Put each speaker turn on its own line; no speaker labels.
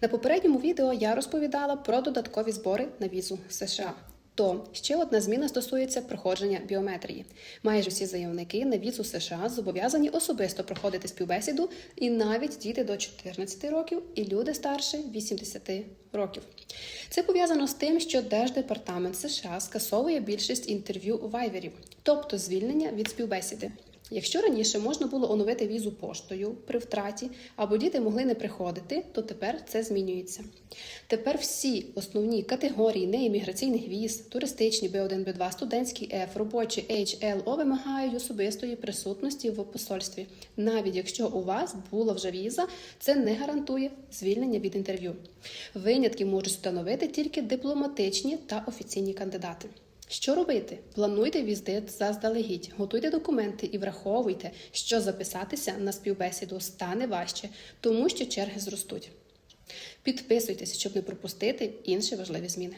На попередньому відео я розповідала про додаткові збори на візу США. То ще одна зміна стосується проходження біометрії. Майже всі заявники на візу США зобов'язані особисто проходити співбесіду, і навіть діти до 14 років і люди старше 80 років. Це пов'язано з тим, що Держдепартамент США скасовує більшість інтерв'ю вайверів, тобто звільнення від співбесіди. Якщо раніше можна було оновити візу поштою при втраті, або діти могли не приходити, то тепер це змінюється. Тепер всі основні категорії неімміграційних віз, туристичні B1, B2, студентський F, робочі H, LO вимагають особистої присутності в посольстві. Навіть якщо у вас була вже віза, це не гарантує звільнення від інтерв'ю. Винятки можуть становити тільки дипломатичні та офіційні кандидати. Що робити? Плануйте візит заздалегідь, готуйте документи і враховуйте, що записатися на співбесіду стане важче, тому що черги зростуть. Підписуйтесь, щоб не пропустити інші важливі зміни.